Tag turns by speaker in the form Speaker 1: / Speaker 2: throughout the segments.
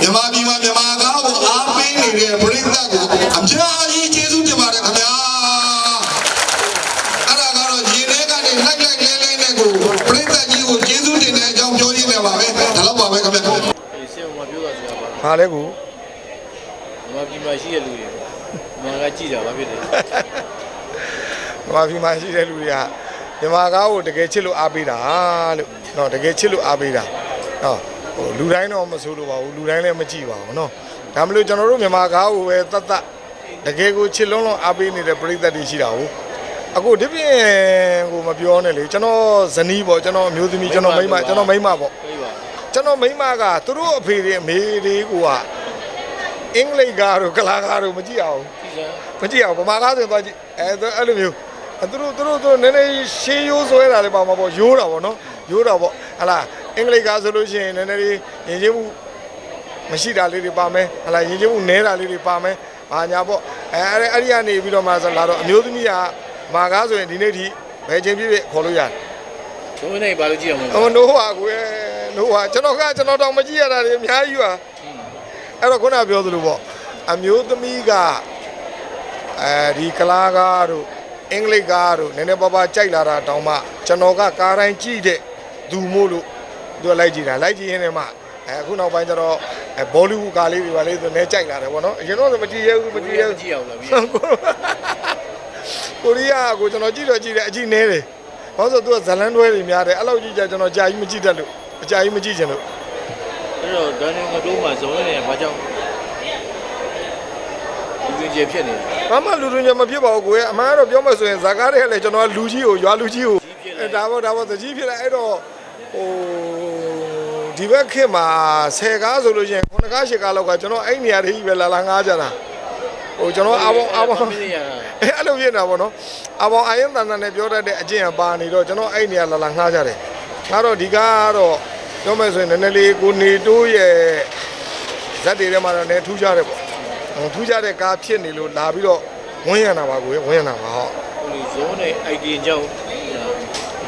Speaker 1: မြန်မာပြည်မှာမြန်မာကားကိုအားပေးနေတဲ့ပရိသတ်ကိုအများကြီးကျေးဇူးတင်ပါတယ်ခင်ဗျာအဲ့ဒါကတော့ရေထဲကနေလိုက်လိုက်လဲလဲနဲ့ကိုပရိသတ်ကြီးကိုကျေးဇူးတင်တဲ့အကြောင်းပြောရင်းနဲ့ပါပဲဒါတော့ပါပဲခင်ဗျာ
Speaker 2: ဒီဆင်မပြောတာဆိုတာပါ
Speaker 3: ဟာလဲကို
Speaker 2: မမပြည်မှာရှိတဲ့လူတွေမင်္ဂလာကြည့်တာဘာဖြစ်လဲ
Speaker 3: မြန်မာပြည်မှာရှိတဲ့လူတွေကမြန်မာကားကိုတကယ်ချစ်လို့အားပေးတာလို့နော်တကယ်ချစ်လို့အားပေးတာနော် ဟိုလူတိုင်းတော့မဆိုးလို့ပါဘူးလူတိုင်းလည်းမကြည့်ပါဘူးနော်ဒါမလို့ကျွန်တော်တို့မြန်မာကားကိုပဲတတ်တတ်တကယ်ကိုချစ်လုံးလုံးအားပေးနေတဲ့ပရိသတ်တွေရှိတာဟုတ်အခုဒီပြင်ကိုမပြောနဲ့လေကျွန်တော်ဇနီးပေါ့ကျွန်တော်အမျိုးသမီးကျွန်တော်မိန်းမကျွန်တော်မိန်းမပေါ့
Speaker 2: ပြေးပါ
Speaker 3: ကျွန်တော်မိန်းမကသူတို့အဖေတွေအမေတွေကိုကအင်္ဂလိပ်ကားတို့ကလာကားတို့မကြည့်အောင်
Speaker 2: ဒီစား
Speaker 3: မကြည့်အောင်ဗမာကားဆိုရင်သွားကြည့်အဲအဲ့လိုမျိုးအဲသူတို့သူတို့သူတို့နည်းနည်းရှေးရိုးဆွဲတာလည်းပါမှာပေါ့ရိုးတာပေါ့နော်ရိုးတာပေါ့ဟလာ အင်္ဂလိပ်ကားဆိုလို့ရှိရင်နည်းနည်းလေးရင်ချင်းမှုမရှိတာလေးတွေပါမယ်ဟလာရင်ချင်းမှုနဲတာလေးတွေပါမယ်ဘာညာပေါ့အဲအဲ့အဲ့ဒီကနေပြီးတော့မှဆိုလာတော့အမျိုးသမီးကမာကားဆိုရင်ဒီနေ့ထိဘယ်ချိန်ပြည့်ပြည့်ခေါ်လို့ရတယ်
Speaker 2: ဘုံနေဘာလို့ကြည့်အောင်
Speaker 3: အမနိုးပါကွယ်နိုးပါကျွန်တော်ကကျွန်တော်တော့မကြည့်ရတာတွေအများကြီးပါအဲ့တော့ခုနပြောသလိုပေါ့အမျိုးသမီးကအဲဒီကလာကားတို့အင်္ဂလိပ်ကားတို့နည်းနည်းပါးပါးကြိုက်လာတာတောင်မှကျွန်တော်ကကားတိုင်းကြည့်တဲ့သူမို့လို့ သူကလိုက်ကြည့်တာလိုက်ကြည့်ရင်းနဲ့မှအဲအခုနောက်ပိုင်းကျတော့အဲဘောလိဝုဒ်ကားလေးတွေပါလေးသူလည်းကြိုက်လာတယ်ဗောနော်အရင်တော့မကြည့်ရဘူးမကြည့်ရဘူး
Speaker 2: ကြည့်အောင်လားပြီး
Speaker 3: ကိုရီးယားကိုကျွန်တော်ကြည့်တော့ကြည့်တယ်အကြည့်နဲတယ်ဘာလို့ဆိုသူကဇလန်တွဲတွေများတယ်အဲ့လောက်ကြည့်ကြကျွန်တော်ကြာကြီးမကြည့်တတ်လို့အကြာကြီးမကြည့်ချင်လို့
Speaker 2: အဲ့တော့ဒန်နီငါတို့မှဇုံနေတယ်ဘာကြောင့်ဒီကြည့်ဖြစ်နေ
Speaker 3: ဘာမှလူလူညမဖြစ်ပါဘူးကိုယ်အမှန်ကတော့ပြောမှဆိုရင်ဇာကားတွေကလည်းကျွန်တော်ကလူကြီးကိုရွာလူကြီးကိုအဲဒါပေါ့ဒါပေါ့သကြီးဖြစ်လာအဲ့တော့ ဟိုဒီဘက်ခေတ်မှာ10ကားဆိုလို့ရှိရင်9ကား10ကားလောက်ကကျွန်တော်အဲ့နေရာတွေကြီးပဲလာလာငားကြတာဟိုကျွန်တော်အဘောအဘော
Speaker 2: မင်းရတာ
Speaker 3: အဲအဲ့လိုဖြစ်နေတာပေါ့နော်အဘောအရင်တန်တန်နဲ့ပြောတတ်တဲ့အကျင့်ကပါနေတော့ကျွန်တော်အဲ့နေရာလာလာငှားကြတယ်ငါတော့ဒီကားကတော့ပြောမယ်ဆိုရင်နည်းနည်းလေးကိုနေတိုးရဲ့ဇက်တွေထဲမှာတော့နည်းထူးကြတယ်ပေါ့ဟိုထူးကြတဲ့ကားဖြစ်နေလို့လာပြီးတော့ဝန်းရံတာပါကိုယ်ဝန်းရံတာပါဟော
Speaker 2: ဟိုလေဇုံနေအိုက်ဒီကြောင့်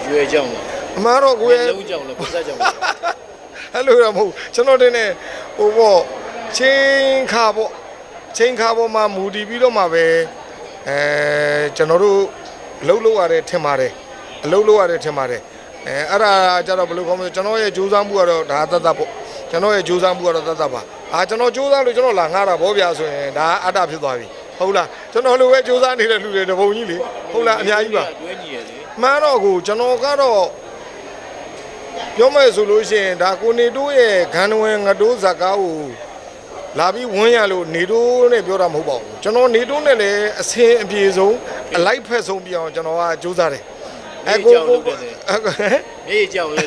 Speaker 2: ရွယ်ကြောင့်လား
Speaker 3: အမှားတော့ကိုယ်
Speaker 2: လုံးကြောင့်လားပတ်သက်ကြောင့်လား
Speaker 3: အဲ့လိုတော့မဟုတ်ကျွန်တော်တင်နေဟိုပေါ့ချင်းခါပေါ့ချင်းခါပေါ်မှာမူတည်ပြီးတော့မှပဲအဲကျွန်တော်တို့အလုပ်လုပ်ရတယ်ထင်ပါတယ်အလုပ်လုပ်ရတယ်ထင်ပါတယ်အဲအဲ့ဒါကြတော့ဘယ်လိုကောင်းမလဲကျွန်တော်ရဲ့ကြိုးစားမှုကတော့ဒါသတ်သတ်ပေါ့ကျွန်တော်ရဲ့ကြိုးစားမှုကတော့သတ်သတ်ပါအာကျွန်တော်ကြိုးစားလို့ကျွန်တော်လာငှားတာဗောဗျာဆိုရင်ဒါအတ္တဖြစ်သွားပြီဟုတ်လားကျွန်တော်လိုပဲကြိုးစားနေတဲ့လူတွေတပုံကြီးလေဟုတ်လားအများကြီးပါ
Speaker 2: တွဲညီရလေ
Speaker 3: မှန်တော့ကိုကျွန်တော်ကတော့ ပြောမယ်ဆိုလို့ရှိရင်ဒါကိုနေတိုးရဲ့ဂန်နဝင်ငတိုးဇက်ကားကိုလာပြီးဝန်းရလို့နေတိုးနဲ့ပြောတာမဟုတ်ပါဘူးကျွန်တော်နေတိုးနဲ့လည်းအဆင်အပြေဆုံးအလိုက်ဖက်ဆုံးပြအောင်ကျွန်တော်ကစူးစမ်းတယ်အဲကိုကိုကို
Speaker 2: မြေကြောင့်လေ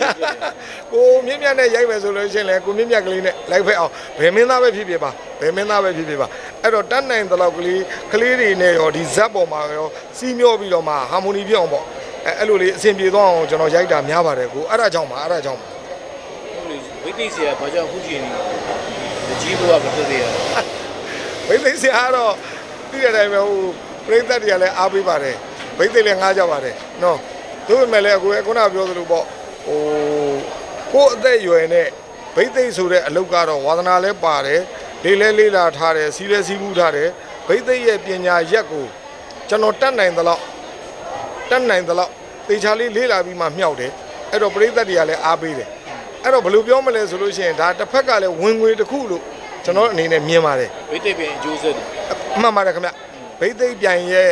Speaker 3: ကိုမြင့်မြတ်နဲ့ရိုက်မယ်ဆိုလို့ရှိရင်လည်းကိုမြင့်မြတ်ကလေးနဲ့လိုက်ဖက်အောင်ဘယ်မင်းသားပဲဖြစ်ဖြစ်ပါဘယ်မင်းသားပဲဖြစ်ဖြစ်ပါအဲ့တော့တတ်နိုင်တဲ့လောက်ကလေးကလေးတွေနဲ့ရောဒီဇက်ပေါ်မှာရောစီးမျောပြီးတော့မှဟာမိုနီပြအောင်ပေါ့ အဲအဲ့လိုလေးအဆင်ပြေသွားအောင်ကျွန်တော်ရိုက်တာများပါတယ်ကိုအဲ့ဒါကြောင့်ပါအဲ့ဒါကြောင့်ပါ
Speaker 2: ဟိုလေဝိသိစီကဘာကြောင့်ခုချိန်နေကြီးဘဝမဖြစ်သေးရ
Speaker 3: ဘိသိက်ဆရာကတော့သိတဲ့အတိုင်းပဲဟိုပရိသတ်တွေကလည်းအားပေးပါတယ်ဘိသိက်လည်းငားကြပါတယ်နော်ဒါပေမဲ့လည်းအခုခုနပြောသလိုပေါ့ဟိုကိုယ့်အသက်အရွယ်နဲ့ဘိသိက်ဆိုတဲ့အလုပ်ကတော့ဝါသနာလည်းပါတယ်လေးလဲလေးလာထားတယ်စီးလဲစီးမှုထားတယ်ဘိသိက်ရဲ့ပညာရက်ကိုကျွန်တော်တတ်နိုင်သလောက် တတ်နိုင်သလောက်တေချာလေးလေးလာပြီးမှမြောက်တယ်အဲ့တော့ပရိသတ်တွေကလည်းအားပေးတယ်အဲ့တော့ဘယ်လိုပြောမလဲဆိုလို့ရှိရင်ဒါတစ်ဖက်ကလည်းဝင်ငွေတစ်ခုလို့ကျွန်တော်အနေနဲ့မြင်ပါတယ်
Speaker 2: ဝိသိပင်အကျိုးဆက်တယ်
Speaker 3: အမှန်ပါတယ်ခင်ဗျဘိသိက်ပြန်ရဲ့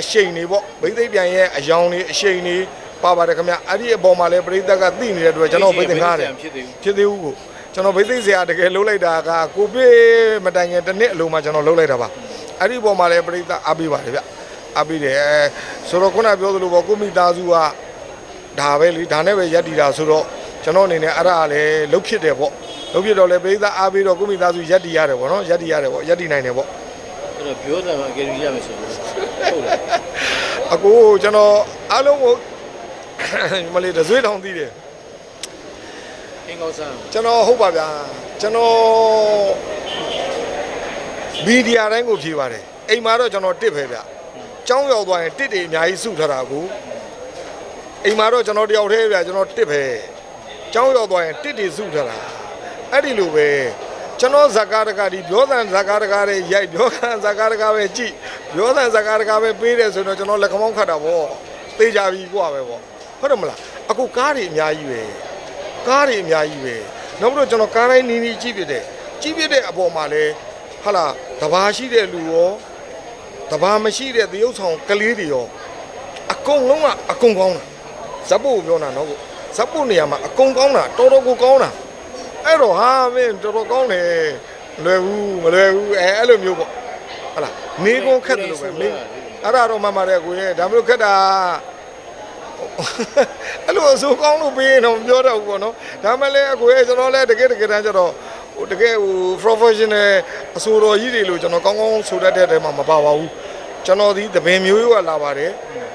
Speaker 3: အရှိန်တွေပေါ့ဘိသိက်ပြန်ရဲ့အယောင်တွေအရှိန်တွေပါပါတယ်ခင်ဗျအဲ့ဒီအပေါ်မှာလည်းပရိသတ်ကသိနေတဲ့အတွက်ကျွန်တော်ဘိသိက်ငားတယ်
Speaker 2: ဖြစ်သေးဘူး
Speaker 3: ဖြစ်သေးဘူးကိုကျွန်တော်ဘိသိက်ဆရာတကယ်လှုပ်လိုက်တာကကိုဗစ်မတိုင်ခင်တစ်နှစ်အလုံးမှကျွန်တော်လှုပ်လိုက်တာပါအဲ့ဒီအပေါ်မှာလည်းပရိသတ်အားပေးပါတယ်ဗျ အားပေးတယ်အဲဆိုတော့ခုနပြောသလိုပေါ့ကိုမိသားစုကဒါပဲလေဒါနဲ့ပဲရက်တည်တာဆိုတော့ကျွန်တော်အနေနဲ့အဲ့ဒါကလည်းလှုပ်ဖြစ်တယ်ပေါ့လှုပ်ဖြစ်တော့လေပရိသတ်အားပေးတော့ကိုမိသားစုရက်တည်ရတယ်ပေါ့နော်ရက်တည်ရတယ်ပေါ့ရက်တည်နိုင်တယ်ပေါ့
Speaker 2: အဲ့တော့ပြောတယ်မှာအကယ်ဒမီရမယ်ဆိုတော့ဟုတ်လား
Speaker 3: အကိုကျွန်တော်အားလုံးကိုမလေးတဆွေးတောင်သိတယ်
Speaker 2: အင်္ဂေါဆန်း
Speaker 3: ကျွန်တော်ဟုတ်ပါဗျာကျွန်တော်မီဒီယာတိုင်းကိုဖြေပါတယ်အိမ်မှာတော့ကျွန်တော်တစ်ပဲဗျ ចောင်းရောက်သွားရင်တစ်တွေအများကြီးစုထားတာကိုအိမ်မှာတော့ကျွန်တော်တယောက်တည်းဗျကျွန်တော်တစ်ပဲចောင်းရောက်သွားရင်တစ်တွေစုထားတာအဲ့ဒီလိုပဲ ကျွန်တော်ဇကာတကာဒီပြောသံဇကာတကာတွေရိုက်ပြောသံဇကာတကာပဲကြည့်ပြောသံဇကာတကာပဲပေးတယ်ဆိုတော့ကျွန်တော်လက်ခမောင်းခတ်တာဗောသေချာပြီกว่าပဲဗောဟုတ်တယ်မလားအခုကားတွေအများကြီးပဲကားတွေအများကြီးပဲနောက်ပြီးတော့ကျွန်တော်ကားတိုင်းနီးနီးကြည့်ပြတယ်ကြည့်ပြတဲ့အပေါ်မှာလဲဟာလာတဘာရှိတဲ့လူရော တဘာမရှိတဲ့သရုပ်ဆောင်ကလေးတွေရောအကုန်လုံးကအကုန်ကောင်းတာဇက်ပုတ်ကိုပြောတာနော်ကိုဇက်ပုတ်နေရာမှာအကုန်ကောင်းတာတော်တော်ကိုကောင်းတာအဲ့တော့ဟာမင်းတော်တော်ကောင်းတယ်မလွယ်ဘူးမလွယ်ဘူးအဲအဲ့လိုမျိုးပေါ့ဟတ်လားနေကုန်းခက်တယ်လို့ပဲမင်းအဲ့ဒါတော့မှန်ပါတယ်ကိုရဲ့ဒါမျိုးခက်တာအဲ့လိုအစိုးကောင်းလို့ပေးရင်တော့မပြောတော့ဘူးပေါ့နော်ဒါမှလည်းအကိုရဲ့ကျွန်တော်လည်းတကယ်တကယ်တမ်းကျတော့ ဟိုတကယ်ဟို professional အစိုးရကြီးတွေလို့ကျွန်တော်ကောင်းကောင်းဆိုတတ်တဲ့တဲမှာမပါပါဘူးကျွန်တော်ဒီသပင်မျိုးကလာပါတယ်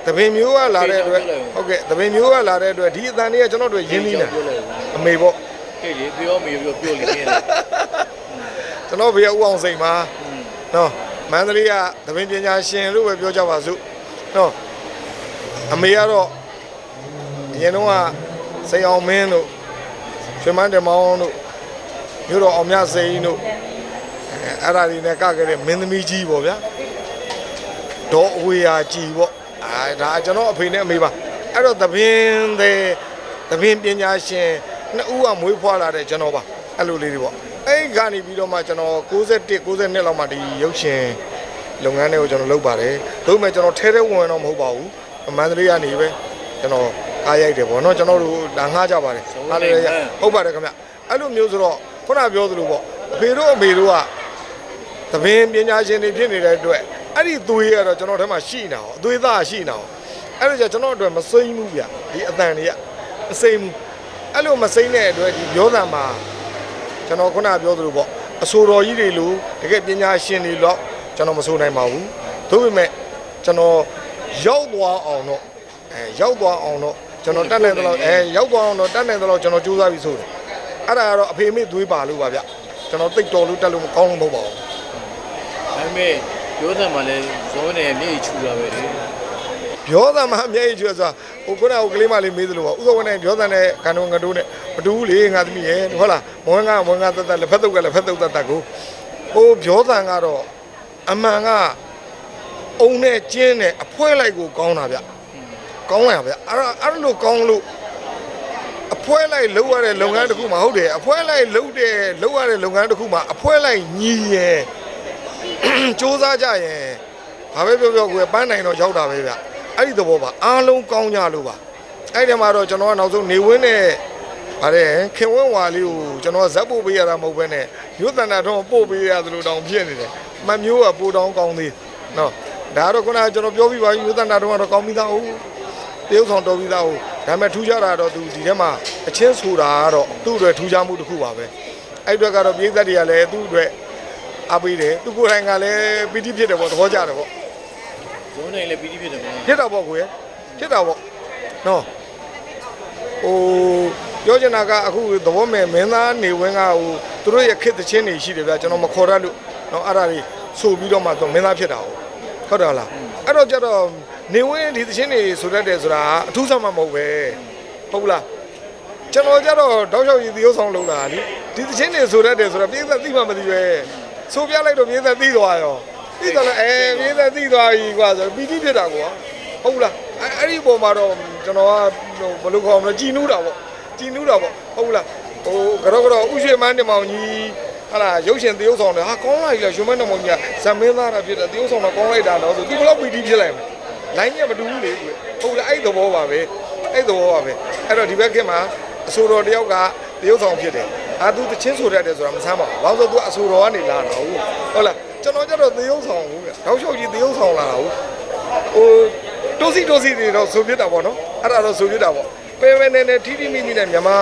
Speaker 3: သပင်မျိုးကလာတဲ့အတွက်ဟုတ်ကဲ့သပင်မျိုးကလာတဲ့အတွက်ဒီအတန်လေးကကျွန်တော်တို့ရင်းနှီးနေ
Speaker 2: ပြောလိုက်
Speaker 3: အမေပေါ့
Speaker 2: ဟေးလေပြောမေပြောပြောလေနေတယ်
Speaker 3: ကျွန်တော်ဘေးကဥအောင်စိန်ပါနော်မန္တလေးကသပင်ပညာရှင်လို့ပဲပြောကြပါစို့နော်အမေကတော့အရင်တော့ကစိန်အောင်မင်းတို့ရွှေမန်းတမောင်းတို့ မြို့တော်အောင်မြစိန်တို့အဲအဲ့ဒါတွေနဲ့ကခဲ့တဲ့မင်းသမီးကြီးပေါ့ဗျာဒေါ်အဝေယာကြီးပေါ့အဲဒါကျွန်တော်အဖေနဲ့အမေပါအဲ့တော့သပင်တဲ့သပင်ပညာရှင်နှစ်ဦးကမွေးဖွားလာတဲ့ကျွန်တော်ပါအဲ့လိုလေးတွေပေါ့အဲ့ဒီကနေပြီးတော့မှကျွန်တော်61 62လောက်မှဒီရုပ်ရှင်လုပ်ငန်းတွေကိုကျွန်တော်လုပ်ပါတယ်ဒါပေမဲ့ကျွန်တော်ထဲထဲဝင်ဝင်တော့မဟုတ်ပါဘူးမန္တလေးကနေပဲကျွန်တော်အားရိုက်တယ်ပေါ့နော်ကျွန်တော်တို့ဒါငှားကြပါတယ်အားလည်းရဟုတ်ပါတယ်ခင်ဗျအဲ့လိုမျိုးဆိုတော့ ခုနပြောသလိုပေါ့အဖေတို့အမေတို့ကသဘင်ပညာရှင်တွေဖြစ်နေတဲ့အတွက်အဲ့ဒီသွေးကတော့ကျွန်တော်ထဲမှာရှိနေတာ哦အသွေးသားရှိနေတာ哦အဲ့ဒါကြောင့်ကျွန်တော်အတွက်မစိမ့်ဘူးဗျဒီအတန်တွေကမစိမ့်ဘူးအဲ့လိုမစိမ့်တဲ့အတွက်ဒီပြောတာမှာကျွန်တော်ခုနပြောသလိုပေါ့အဆိုတော်ကြီးတွေလိုတကယ်ပညာရှင်တွေတော့ကျွန်တော်မဆိုနိုင်ပါဘူးသို့ပေမဲ့ကျွန်တော်ရောက်သွားအောင်တော့အဲရောက်သွားအောင်တော့ကျွန်တော်တတ်နိုင်သလောက်အဲရောက်သွားအောင်တော့တတ်နိုင်သလောက်ကျွန်တော်ကြိုးစားပြီးဆိုတယ် အဲ့ဒါကတော့အဖေအမေသွေးပါလို့ပါဗျကျွန်တော်တိတ်တော်လို့တက်လို့မကောင်းလို့မဟုတ်ပါဘူး
Speaker 2: ဒါပေမဲ့ပြောတယ်မှလည်းဇောနဲ့မြေချူတာပဲလေ
Speaker 3: ပြောတာမှအမြဲကြီးကျွတ်ဆိုတာဟိုခုနကဟိုကလေးမလေးမေးသလိုပါဥသောဝနဲ့ပြောတာနဲ့ကံတော်ငတိုးနဲ့မတူဘူးလေငါသမီးရဲ့ဟုတ်လားမွန်းကမွန်းကတတ်တတ်လက်ဖက်တုပ်ကလက်ဖက်တုပ်တတ်တတ်ကိုဟိုပြောတာကတော့အမှန်ကအုံနဲ့ကျင်းနဲ့အဖွဲလိုက်ကိုကောင်းတာဗျကောင်းရဗျအဲ့ဒါအဲ့လိုကောင်းလို့ အဖွဲလိုက်လှုပ်ရတဲ့လုပ်ငန်းတစ်ခုမှဟုတ်တယ်အဖွဲလိုက်လှုပ်တဲ့လှုပ်ရတဲ့လုပ်ငန်းတစ်ခုမှအဖွဲလိုက်ညီရဲ့စူးစမ်းကြရင်ဘာပဲပြောပြောကိုယ်ပန်းနိုင်တော့ရောက်တာပဲဗျအဲ့ဒီသဘောပါအားလုံးကောင်းကြလို့ပါအဲ့ဒီမှာတော့ကျွန်တော်ကနောက်ဆုံးနေဝင်းနဲ့ဗါတဲ့ခင်ဝင်းဝါလေးကိုကျွန်တော်ဇက်ပို့ပေးရတာမဟုတ်ဘဲနဲ့မြို့တန်တာတော့ပို့ပေးရသလိုတောင်ဖြစ်နေတယ်မမျိုးကပိုတောင်းကောင်းသေးနော်ဒါတော့ခုနကကျွန်တော်ပြောပြီးပါပြီမြို့တန်တာတော့ကတော့ကောင်းပြီးသားဟုတ်တရုပ်ဆောင်တော်ပြီးသားဟုတ် ဒါပေမဲ့ထူးခြားတာတော့သူဒီထဲမှာအချင်းဆိုတာကတော့သူ့အတွက်ထူးခြားမှုတစ်ခုပါပဲအဲ့အတွက်ကတော့ပြည်သက်တွေကလည်းသူ့အတွက်အားပေးတယ်သူကိုယ်တိုင်ကလည်းပီတိဖြစ်တယ်ပေါ့သဘောကျတယ်ပေါ့
Speaker 2: ဇောနဲ့လည်းပီတိဖြစ်တယ်ဗျာ
Speaker 3: ဖြစ်တာပေါ့ကိုယ်ဖြစ်တာပေါ့နော်ဟိုပြောချင်တာကအခုသဘောမဲ့မင်းသားနေဝင်းကဟိုသူတို့ရဲ့ခစ်သချင်းတွေရှိတယ်ဗျာကျွန်တော်မခေါ်ရလို့နော်အဲ့ဒါတွေဆိုပြီးတော့မှသူမင်းသားဖြစ်တာဟုတ်ဟုတ်တယ်လားအဲ့တော့ကျတော့ နေဝင်းဒီသချင်းတွေဆိုတတ်တယ်ဆိုတာအထူးဆောင်မှမဟုတ်ပဲဟုတ်လားကျွန်တော်ကျတော့တောက်လျှောက်ရည်သရုပ်ဆောင်လုပ်တာလေဒီသချင်းတွေဆိုတတ်တယ်ဆိုတာပြည့်သက်သိမှမသိပဲဆိုပြလိုက်တော့ပြည့်သက်သိသွားရောသိတော့လည်းအဲပြည့်သက်သိသွားပြီကွာဆိုပီတိဖြစ်တာကွာဟုတ်လားအဲအဲ့ဒီပုံမှာတော့ကျွန်တော်ကဘယ်လိုခေါ်မလဲကြည်နူးတာပေါ့ကြည်နူးတာပေါ့ဟုတ်လားဟိုကတော့ကတော့ဥရှိမန်းတင်မောင်ကြီးဟာလာရုပ်ရှင်သရုပ်ဆောင်တယ်ဟာကောင်းလိုက်လားရွှေမန်းတင်မောင်ကြီးကဇမင်းသားတာဖြစ်တယ်သရုပ်ဆောင်တော့ကောင်းလိုက်တာတော့ဆိုသူဘယ်လောက်ပီတိဖြစ်လိုက်မလဲ လိုင်းကြီးကမတူဘူးလေကွဟုတ်လားအဲ့သဘောပါပဲအဲ့သဘောပါပဲအဲ့တော့ဒီဘက်ခင်မှာအဆိုတော်တယောက်ကသရုပ်ဆောင်ဖြစ်တယ်အာသူတချင်းဆိုတတ်တယ်ဆိုတာမဆမ်းပါဘူးဘာလို့ဆိုသူအဆိုတော်ကနေလာတာဟုတ်ဟုတ်လားကျွန်တော်ကျတော့သရုပ်ဆောင်ဘူးဗျတောက်လျှောက်ကြီးသရုပ်ဆောင်လာတာဟုတ်ဟိုတိုးစီတိုးစီတွေတော့ဆိုပြစ်တာပေါ့နော်အဲ့ဒါတော့ဆိုပြစ်တာပေါ့ပဲပဲနဲ့နဲ့ထီထီမိမိနဲ့မြန်မာ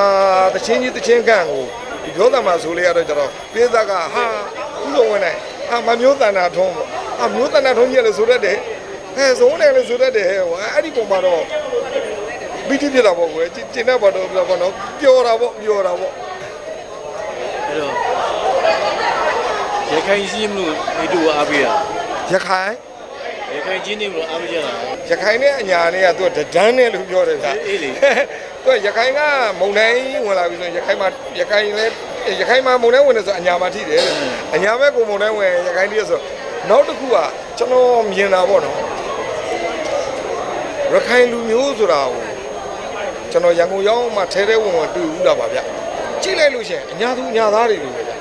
Speaker 3: တချင်းကြီးတချင်းကန့်ကိုဒီပြောတာမှဆိုလေရတော့ကျတော့ပြေးသားကဟာဥဆုံးဝင်နိုင်ဟာမမျိုးတန်တာထုံးပေါ့ဟာမျိုးတန်တာထုံးကြီးလည်းဆိုတတ်တယ် ဟဲ့ဇုံးတယ်လည်းဆိုတတ်တယ်ဟဲ့အဲ့ဒီပုံမှာတော့ဘီတီပြတာပေါ့ကွယ်ကျင်းတဲ့ဘောတော့ပြောပေါ့နော်ပျော်တာပေါ့ပျော်တာပေါ့
Speaker 2: အဲ့တော့ရခိုင်ကြီးမလို့ဒီတူအားပေးတာ
Speaker 3: ရခိုင်
Speaker 2: ရခိုင်ကြီးနေမလို့အားပေးကြတာ
Speaker 3: ရခိုင်နဲ့အညာနဲ့ကသူကဒန်းနဲ့လို့ပြောတယ်ဗျာ
Speaker 2: အေးလေ
Speaker 3: သူကရခိုင်ကမုံတိုင်းဝင်လာပြီဆိုရင်ရခိုင်မှာရခိုင်လည်းရခိုင်မှာမုံတိုင်းဝင်တယ်ဆိုအညာမှာထိတယ်တဲ့အညာဘက်ကိုမုံတိုင်းဝင်ရခိုင်တည်းဆိုနောက်တစ်ခုကကျွန်တော်မြင်တာပေါ့နော် ရခိုင်လူမျိုးဆိုတာကိုကျွန်တော်ရန်ကုန်ရောက်မှထဲထဲဝင်ဝင်တွေ့ဦးတာပါဗျကြည့်လိုက်လို့ရှိရင်အညာသူအညာသားတွေလိုပဲဗျ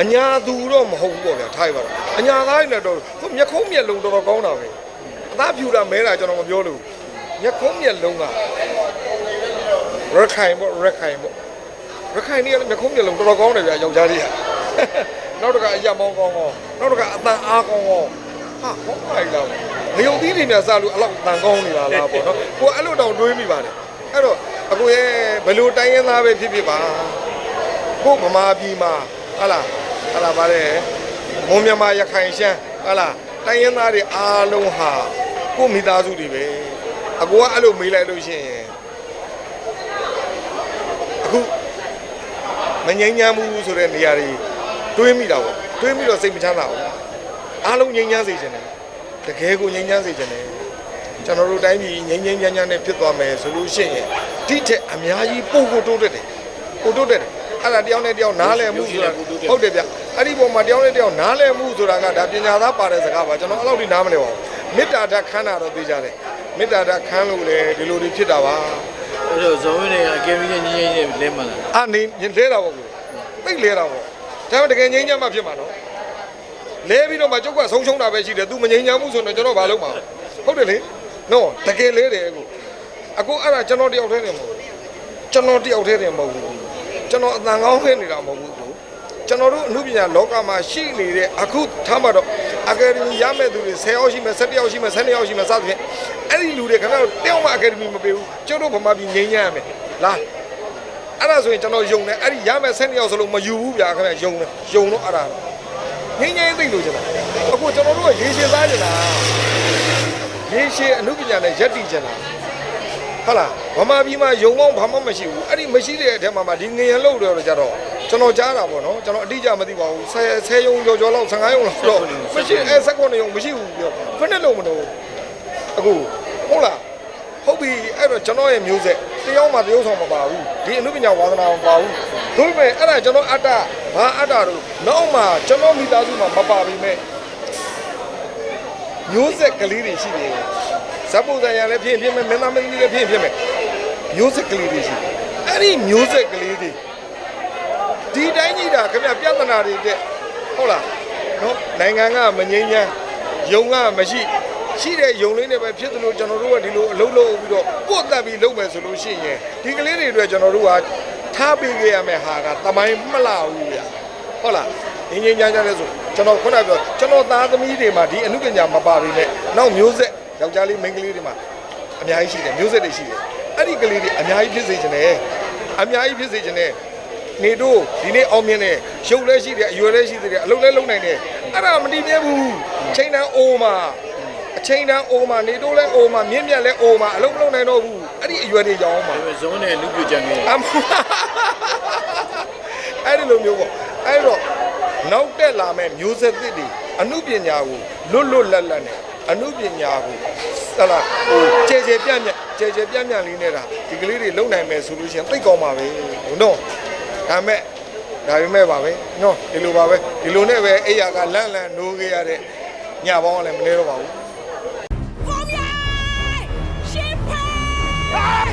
Speaker 3: အညာသူတော့မဟုတ်ဘူးပေါ့ဗျထိုက်ပါတော့အညာသားတွေနဲ့တော့သူမျက်ခုံးမျက်လုံးတော်တော်ကောင်းတာပဲအသားဖြူတာမဲတာကျွန်တော်မပြောလို့မျက်ခုံးမျက်လုံးကရခိုင်ပေါ့ရခိုင်ပေါ့ရခိုင်နေရမျက်ခုံးမျက်လုံးတော်တော်ကောင်းတယ်ဗျာယောက်ျားလေးကနောက်တစ်ခါအရက်မောင်းကောင်းကောင်းနောက်တစ်ခါအတန်အားကောင်းကောင်း ဟာဟောမိုက်လားငရုတ်သီးတွေများစလို့အလောက်တန်ကောင်းနေတာလားပေါ့နော်ကိုအဲ့လိုတောင်တွေးမိပါတယ်အဲ့တော့အခုရဲ့ဘယ်လိုတိုင်းရင်းသားပဲဖြစ်ဖြစ်ပါကိုဗမာပြည်မှာဟာလားဟာလားဗါတဲ့မွန်မြန်မာရခိုင်ရှမ်းဟာလားတိုင်းရင်းသားတွေအားလုံးဟာကိုမိသားစုတွေပဲအကူကအဲ့လိုမေးလိုက်လို့ရှိရင်အခုမငြိမ်းချမ်းဘူးဆိုတဲ့နေရာတွေတွေးမိတာပေါ့တွေးမိတော့စိတ်မချမ်းသာဘူး အားလုံးငြိမ်းချမ်းစေချင်တယ်တကယ်ကိုငြိမ်းချမ်းစေချင်တယ်ကျွန်တော်တို့တိုင်းပြည်ငြိမ်းငြိမ်းချမ်းချမ်းနဲ့ဖြစ်သွားမယ်ဆိုလို့ရှိရင်ဒီထက်အများကြီးပို့ဖို့တိုးတက်တယ်ပို့တိုးတက်တယ်အဲ့ဒါတယောက်နဲ့တယောက်နားလည်မှုဆိုတာဟုတ်တယ်ဗျအဲ့ဒီပုံမှာတယောက်နဲ့တယောက်နားလည်မှုဆိုတာကဒါပညာသားပါတဲ့စကားပါကျွန်တော်အဲ့လောက်ထိနားမလည်ပါဘူးမေတ္တာဓာတ်ခမ်းတာတော့သိကြတယ်မေတ္တာဓာတ်ခမ်းလို့လေဒီလိုတွေဖြစ်တာပါ
Speaker 2: အဲ့တော့ဇော်ဝင်းတွေကအကယ်၍ညင်းညင်းနဲ့လဲမှလာ
Speaker 3: အာနေရင်လဲတာပေါ့ကိုသိလဲတာပေါ့ဒါပေမဲ့တကယ်ငြိမ်းချမ်းမှဖြစ်မှာနော် လဲပြီးတော့မှကျုပ်ကဆုံးရှုံးတာပဲရှိတယ် तू မငြိမ်းချမ်းဘူးဆိုတော့ကျွန်တော်ဘာလုပ်မှာဟုတ်တယ်လေနော်တကယ်လဲတယ်ကိုအခုအဲ့ဒါကျွန်တော်တယောက်တည်းနေမဟုတ်ဘူးကျွန်တော်တယောက်တည်းနေမဟုတ်ဘူးကျွန်တော်အတန်ကောင်းခဲနေတာမဟုတ်ဘူးကိုကျွန်တော်တို့အမှုပညာလောကမှာရှိနေတဲ့အခုထားမှတော့အကယ်ဒမီရမဲ့သူတွေ10ယောက်ရှိမယ်17ယောက်ရှိမယ်12ယောက်ရှိမယ်စသဖြင့်အဲ့ဒီလူတွေခင်ဗျားတို့တယောက်မှအကယ်ဒမီမပေးဘူးကျုပ်တို့ဗမာပြည်ငြိမ်းချမ်းရမယ်လားအဲ့ဒါဆိုရင်ကျွန်တော်ယုံတယ်အဲ့ဒီရမယ်ဆက်နှစ်ယောက်စလုံးမယူဘူးဗျာခင်ဗျယုံတယ်ယုံတော့အဲ့ဒါ ငင်းငင်းသိလို့ကျွန်တော်အခုကျွန်တော်တို့ကရေရှည်သားကြတာရေရှည်အမှုပညာနဲ့ရက်တည်ကြတာဟုတ်လားဗမာပြည်မှာယုံမောင်းဘာမှမရှိဘူးအဲ့ဒီမရှိတဲ့အထက်မှာမှဒီငရင်လို့တော့ကြတော့ကျွန်တော်ကြားတာပေါ့နော်ကျွန်တော်အတိအကျမသိပါဘူး10 10ယုံကျော်ကျော်လောက်15ယုံလောက်တော့မရှိအဲ16ယုံမရှိဘူးပြောဘယ်နဲ့လုံးမလို့အခုဟုတ်လားဟုတ်ပြီအဲ့တော့ကျွန်တော်ရဲ့မျိုးဆက် တယောက်မှတယောက်ဆောင်မပါဘူးဒီအနုပညာဝါသနာမပါဘူးဒါပေမဲ့အဲ့ဒါကျွန်တော်အတ္တဘာအတ္တတို့နောက်မှကျွန်တော်မိသားစုမှာမပါပြီမဲ့မျိုးဆက်ကလေးတွေရှိတယ်ဇပ်ပုံစံရလည်းဖြစ်ဖြစ်မဲ့မင်းသားမင်းသမီးလည်းဖြစ်ဖြစ်မဲ့မျိုးဆက်ကလေးတွေရှိတယ်အဲ့ဒီမျိုးဆက်ကလေးတွေဒီတိုင်းကြီးတာခင်ဗျပြဿနာတွေတဲ့ဟုတ်လားနော်နိုင်ငံကမငြိမ်းချမ်းယုံကမရှိ ရှိတဲ့ယုံလေးနဲ့ပဲဖြစ်သလိုကျွန်တော်တို့ကဒီလိုအလုံးလုံးပြီးတော့ပို့တက်ပြီးလုပ်မယ်ဆိုလို့ရှိရင်ဒီကလေးတွေအတွက်ကျွန်တော်တို့ကထားပေးခဲ့ရမယ့်ဟာကတမိုင်းမလှဘူးဗျဟုတ်လားငင်းငင်းကြမ်းကြမ်းလဲဆိုကျွန်တော်ခုနပြောကျွန်တော်သားသမီးတွေမှာဒီအမှုပညာမပါဘဲနဲ့နောက်မျိုးဆက်ယောက်ျားလေးမိန်းကလေးတွေမှာအများကြီးရှိတယ်မျိုးဆက်တွေရှိတယ်အဲ့ဒီကလေးတွေအများကြီးဖြစ်စေချင်တယ်အများကြီးဖြစ်စေချင်တယ်နေတို့ဒီနေ့အောင်မြင်တယ်ရုပ်လည်းရှိတယ်အရွယ်လည်းရှိတယ်အလုပ်လည်းလုပ်နိုင်တယ်အဲ့ဒါမတည်မြဲဘူးချိန်တန်းအိုးမှာ အချိန်တန်းအိုမာနေတိုးလဲအိုမာမြင့်မြတ်လဲအိုမာအလုံးမလုံးနိုင်တော့ဘူးအဲ့ဒီအရွယ်တွေကြောင်းမှာ
Speaker 2: ဒါပေမဲ့ဇော်ဝင်းတွေလူပြကြံနေတယ်
Speaker 3: အမအဲ့ဒီလိုမျိုးပေါ့အဲ့တော့နောက်တက်လာမဲ့မျိုးဆက်သစ်တွေအမှုပညာကိုလွတ်လွတ်လပ်လပ်နဲ့အမှုပညာကိုဟလာဟိုကြဲကြဲပြန့်ပြန့်ကြဲကြဲပြန့်ပြန့်လေးနေတာဒီကလေးတွေလုံနိုင်မယ်ဆိုလို့ရှိရင်သိကောင်းပါပဲဟုတ်တော့ဒါမဲ့ဒါပေမဲ့ပါပဲနော်ဒီလိုပါပဲဒီလိုနဲ့ပဲအိယာကလန့်လန့်နိုးခဲ့ရတဲ့ညပေါင်းကလည်းမနေတော့ပါဘူး
Speaker 4: Ah!